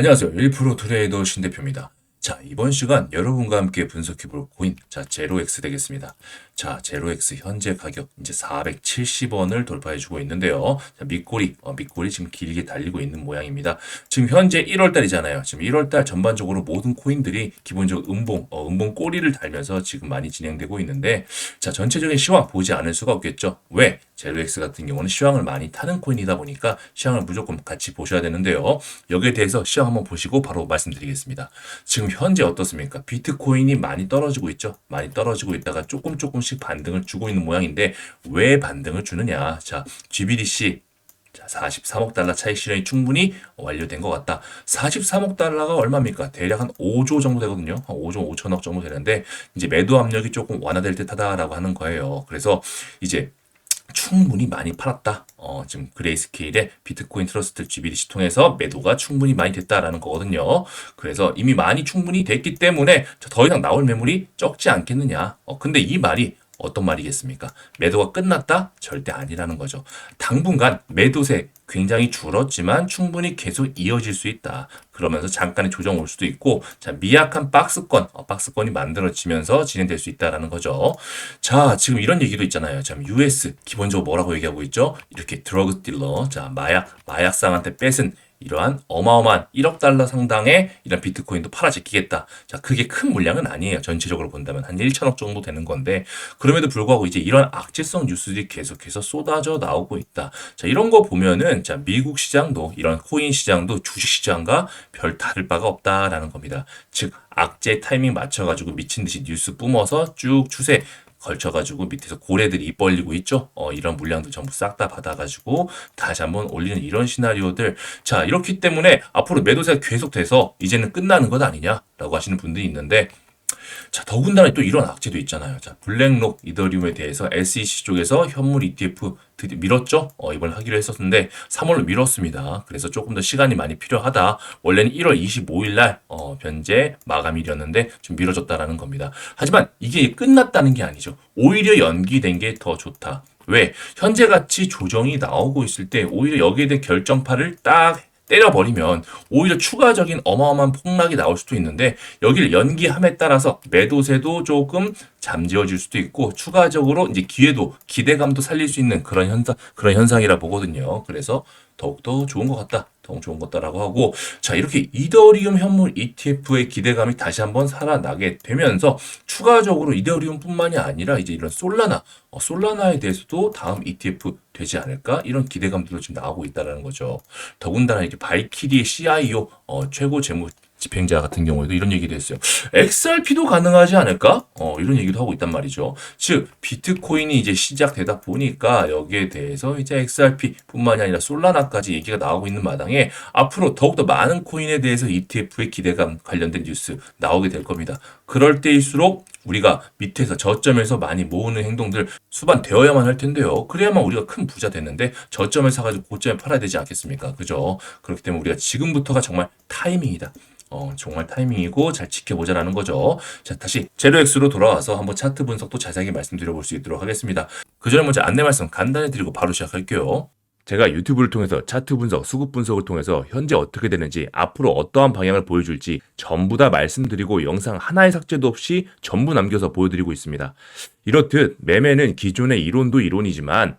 안녕하세요. 1프로 트레이더 신대표입니다. 자, 이번 시간 여러분과 함께 분석해볼 코인, 자, 제로엑스 되겠습니다. 자, 제로엑스 현재 가격 이제 470원을 돌파해주고 있는데요. 자, 밑꼬리, 어, 밑꼬리 지금 길게 달리고 있는 모양입니다. 지금 현재 1월달이잖아요. 지금 1월달 전반적으로 모든 코인들이 기본적으로 음봉, 어, 음봉 꼬리를 달면서 지금 많이 진행되고 있는데, 자, 전체적인 시황 보지 않을 수가 없겠죠. 왜? 제로엑스 같은 경우는 시황을 많이 타는 코인이다 보니까 시황을 무조건 같이 보셔야 되는데요. 여기에 대해서 시황 한번 보시고 바로 말씀드리겠습니다. 지금 현재 어떻습니까? 비트코인이 많이 떨어지고 있죠. 많이 떨어지고 있다가 조금 조금씩 반등을 주고 있는 모양인데 왜 반등을 주느냐? 자, GBDC 자, 43억 달러 차익 실현이 충분히 완료된 것 같다. 43억 달러가 얼마입니까? 대략 한 5조 정도 되거든요. 한 5조 5천억 정도 되는데 이제 매도 압력이 조금 완화될 듯하다라고 하는 거예요. 그래서 이제 충분히 많이 팔았다. 어, 지금 그레이스케일의 비트코인 트러스트 GBDC 통해서 매도가 충분히 많이 됐다라는 거거든요. 그래서 이미 많이 충분히 됐기 때문에 더 이상 나올 매물이 적지 않겠느냐. 어, 근데 이 말이 어떤 말이겠습니까? 매도가 끝났다? 절대 아니라는 거죠. 당분간 매도세 굉장히 줄었지만 충분히 계속 이어질 수 있다. 그러면서 잠깐의 조정 올 수도 있고, 자, 미약한 박스권, 어, 박스권이 만들어지면서 진행될 수 있다라는 거죠. 자, 지금 이런 얘기도 있잖아요. 자, US, 기본적으로 뭐라고 얘기하고 있죠? 이렇게 드러그 딜러, 자, 마약, 마약상한테 뺏은 이러한 어마어마한 1억 달러 상당의 이런 비트코인도 팔아제끼겠다. 자, 그게 큰 물량은 아니에요. 전체적으로 본다면 한 1천억 정도 되는 건데 그럼에도 불구하고 이제 이런 악재성 뉴스들이 계속해서 쏟아져 나오고 있다. 자, 이런 거 보면은 자, 미국 시장도 이런 코인 시장도 주식 시장과 별 다를 바가 없다라는 겁니다. 즉 악재 타이밍 맞춰가지고 미친 듯이 뉴스 뿜어서 쭉 추세 걸쳐가지고 밑에서 고래들이 입 벌리고 있죠. 어, 이런 물량도 전부 싹 다 받아가지고 다시 한번 올리는 이런 시나리오들. 자, 이렇기 때문에 앞으로 매도세가 계속돼서 이제는 끝나는 것 아니냐라고 하시는 분들이 있는데 자, 더군다나 또 이런 악재도 있잖아요. 자, 블랙록 이더리움에 대해서 SEC 쪽에서 현물 ETF 드디어 밀었죠? 어, 이번에 하기로 했었는데 3월로 밀었습니다. 그래서 조금 더 시간이 많이 필요하다. 원래는 1월 25일 날 어, 변제 마감일이었는데 좀 미뤄졌다라는 겁니다. 하지만 이게 끝났다는 게 아니죠. 오히려 연기된 게 더 좋다. 왜? 현재 같이 조정이 나오고 있을 때 오히려 여기에 대한 결정파를 딱 때려버리면 오히려 추가적인 어마어마한 폭락이 나올 수도 있는데 여기를 연기함에 따라서 매도세도 조금 잠재워질 수도 있고 추가적으로 이제 기회도 기대감도 살릴 수 있는 그런 현상 그런 현상이라 보거든요. 그래서 더욱더 좋은 것 같다. 더욱 좋은 것 같다라고 하고 자 이렇게 이더리움 현물 ETF의 기대감이 다시 한번 살아나게 되면서 추가적으로 이더리움뿐만이 아니라 이제 이런 솔라나 어, 솔라나에 대해서도 다음 ETF 되지 않을까 이런 기대감들도 지금 나오고 있다라는 거죠. 더군다나 이렇게 바이키리의 CIO 어, 최고 재무 집행자 같은 경우에도 이런 얘기도 했어요. XRP도 가능하지 않을까? 어, 이런 얘기도 하고 있단 말이죠. 즉, 비트코인이 이제 시작되다 보니까 여기에 대해서 이제 XRP뿐만이 아니라 솔라나까지 얘기가 나오고 있는 마당에 앞으로 더욱더 많은 코인에 대해서 ETF의 기대감 관련된 뉴스 나오게 될 겁니다. 그럴 때일수록 우리가 밑에서 저점에서 많이 모으는 행동들 수반되어야만 할 텐데요. 그래야만 우리가 큰 부자 되는데 저점을 사가지고 고점에 팔아야 되지 않겠습니까? 그죠? 그렇기 때문에 우리가 지금부터가 정말 타이밍이다. 어, 정말 타이밍이고 잘 지켜보자라는 거죠. 자, 다시 제로엑스로 돌아와서 한번 차트 분석도 자세하게 말씀드려볼 수 있도록 하겠습니다. 그 전에 먼저 안내 말씀 간단히 드리고 바로 시작할게요. 제가 유튜브를 통해서 차트 분석, 수급 분석을 통해서 현재 어떻게 되는지, 앞으로 어떠한 방향을 보여줄지 전부 다 말씀드리고 영상 하나의 삭제도 없이 전부 남겨서 보여드리고 있습니다. 이렇듯 매매는 기존의 이론도 이론이지만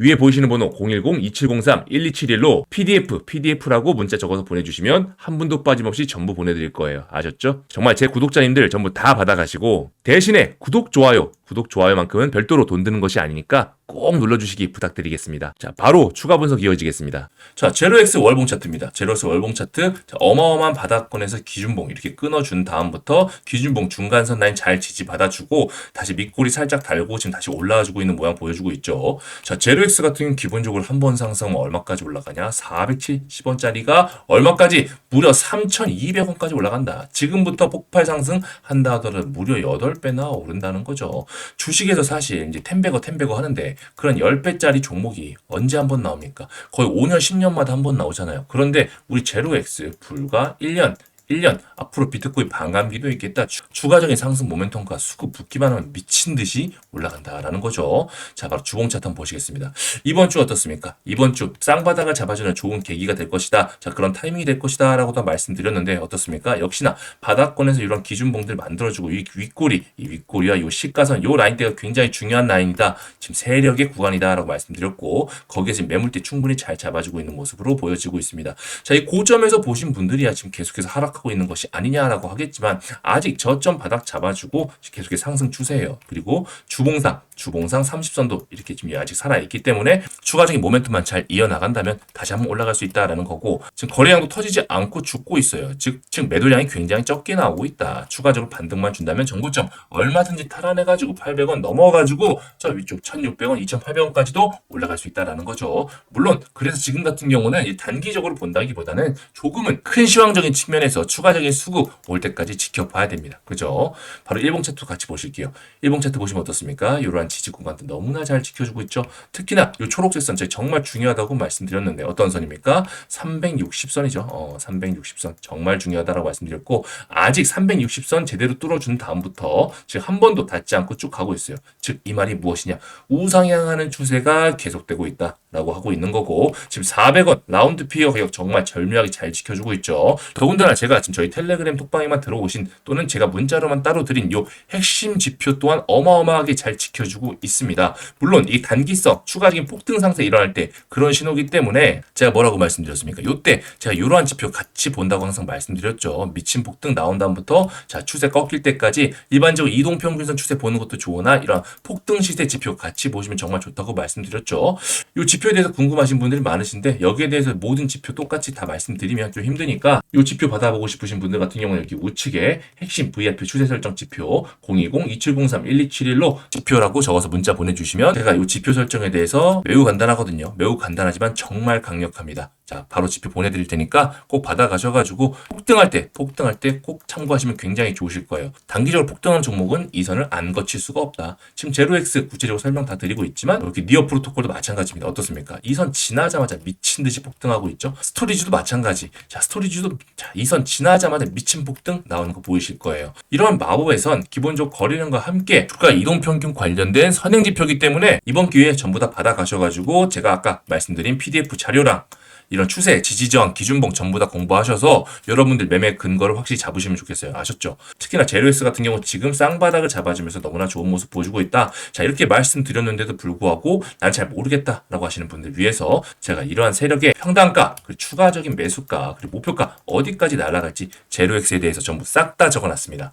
위에 보이시는 번호 010-2703-1271로 PDF, PDF라고 문자 적어서 보내주시면 한 분도 빠짐없이 전부 보내드릴 거예요. 아셨죠? 정말 제 구독자님들 전부 다 받아가시고 대신에 구독, 좋아요, 구독, 좋아요만큼은 별도로 돈 드는 것이 아니니까 꼭 눌러주시기 부탁드리겠습니다. 자, 바로 추가 분석 이어지겠습니다. 자, 제로엑스 월봉 차트입니다. 제로엑스 월봉 차트. 자, 어마어마한 바닥권에서 기준봉 이렇게 끊어준 다음부터 기준봉 중간선 라인 잘 지지받아주고 다시 밑골이 살짝 달고 지금 다시 올라와주고 있는 모양 보여주고 있죠. 자, 제로엑스 같은 경우는 기본적으로 한 번 상승하면 얼마까지 올라가냐? 470원짜리가 얼마까지? 무려 3,200원까지 올라간다. 지금부터 폭발 상승 한다 하더라도 무려 8배나 오른다는 거죠. 주식에서 사실 이제 텐베거 텐베거 하는데 그런 10배짜리 종목이 언제 한 번 나옵니까? 거의 5년, 10년마다 한 번 나오잖아요. 그런데 우리 제로엑스 불과 1년, 1년 앞으로 비트코인 반감기도 있겠다. 추- 추가적인 상승 모멘텀과 수급 붙기만 하면 미친 듯이 올라간다라는 거죠. 자, 바로 주봉 차트 한번 보시겠습니다. 이번 주 어떻습니까? 이번 주 쌍바닥을 잡아주는 좋은 계기가 될 것이다. 자, 그런 타이밍이 될 것이다 라고도 말씀드렸는데 어떻습니까? 역시나 바닥권에서 이런 기준봉들 만들어주고 이 윗꼬리, 이 윗꼬리와 이 시가선, 이 라인대가 굉장히 중요한 라인이다. 지금 세력의 구간이다 라고 말씀드렸고 거기에 지금 매물대 충분히 잘 잡아주고 있는 모습으로 보여지고 있습니다. 자, 이 고점에서 보신 분들이야 지금 계속해서 하락 하고 있는 것이 아니냐라고 하겠지만 아직 저점 바닥 잡아주고 계속해서 상승 추세예요. 그리고 주봉상, 주봉상 30선도 이렇게 지금 아직 살아있기 때문에 추가적인 모멘텀만 잘 이어나간다면 다시 한번 올라갈 수 있다라는 거고 지금 거래량도 터지지 않고 죽고 있어요. 즉, 지금 매도량이 굉장히 적게 나오고 있다. 추가적으로 반등만 준다면 정고점 얼마든지 탈환해가지고 800원 넘어가지고 저 위쪽 1600원, 2800원까지도 올라갈 수 있다라는 거죠. 물론 그래서 지금 같은 경우는 이 단기적으로 본다기보다는 조금은 큰 시황적인 측면에서 추가적인 수급 올 때까지 지켜봐야 됩니다. 그죠? 바로 일봉 차트 같이 보실게요. 일봉 차트 보시면 어떻습니까? 이러한 지지 구간도 너무나 잘 지켜주고 있죠. 특히나 이 초록색 선 제가 정말 중요하다고 말씀드렸는데 어떤 선입니까? 360선이죠. 어, 360선 정말 중요하다라고 말씀드렸고 아직 360선 제대로 뚫어준 다음부터 지금 한 번도 닿지 않고 쭉 가고 있어요. 즉 이 말이 무엇이냐? 우상향하는 추세가 계속되고 있다 라고 하고 있는 거고 지금 400원 라운드 피어 가격 정말 절묘하게 잘 지켜주고 있죠. 더군다나 제가 지금 저희 텔레그램 톡방에만 들어오신 또는 제가 문자로만 따로 드린 요 핵심 지표 또한 어마어마하게 잘 지켜주고 있습니다. 물론 이 단기성 추가적인 폭등 상승 일어날 때 그런 신호기 때문에 제가 뭐라고 말씀드렸습니까? 요때 제가 이러한 지표 같이 본다고 항상 말씀드렸죠. 미친 폭등 나온 다음부터 자 추세 꺾일 때까지 일반적으로 이동평균선 추세 보는 것도 좋으나 이런 폭등 시세 지표 같이 보시면 정말 좋다고 말씀드렸죠. 이 지표 에 대해서 궁금하신 분들이 많으신데 여기에 대해서 모든 지표 똑같이 다 말씀드리면 좀 힘드니까 이 지표 받아보고 싶으신 분들 같은 경우는 여기 우측에 핵심 VIP 추세 설정 지표 020-2703-1271로 지표라고 적어서 문자 보내주시면 제가 이 지표 설정에 대해서 매우 간단하거든요. 매우 간단하지만 정말 강력합니다. 자, 바로 지표 보내드릴 테니까 꼭 받아가셔가지고 폭등할 때, 폭등할 때 꼭 참고하시면 굉장히 좋으실 거예요. 단기적으로 폭등하는 종목은 이 선을 안 거칠 수가 없다. 지금 제로엑스 구체적으로 설명 다 드리고 있지만 이렇게 니어 프로토콜도 마찬가지입니다. 어떻습니까? 이 선 지나자마자 미친 듯이 폭등하고 있죠. 스토리지도 마찬가지. 자, 스토리지도 이선 지나자마자 미친 폭등 나오는 거 보이실 거예요. 이런 마법의 선 기본적으로 거리는과 함께 주가 이동 평균 관련된 선행 지표이기 때문에 이번 기회에 전부 다 받아가셔가지고 제가 아까 말씀드린 PDF 자료랑 이런 추세, 지지저항, 기준봉 전부 다 공부하셔서 여러분들 매매 근거를 확실히 잡으시면 좋겠어요. 아셨죠? 특히나 제로엑스 같은 경우 지금 쌍바닥을 잡아주면서 너무나 좋은 모습 보여주고 있다. 자, 이렇게 말씀드렸는데도 불구하고 난 잘 모르겠다라고 하시는 분들 위해서 제가 이러한 세력의 평단가, 그리고 추가적인 매수가, 그리고 목표가 어디까지 날아갈지 제로엑스에 대해서 전부 싹 다 적어놨습니다.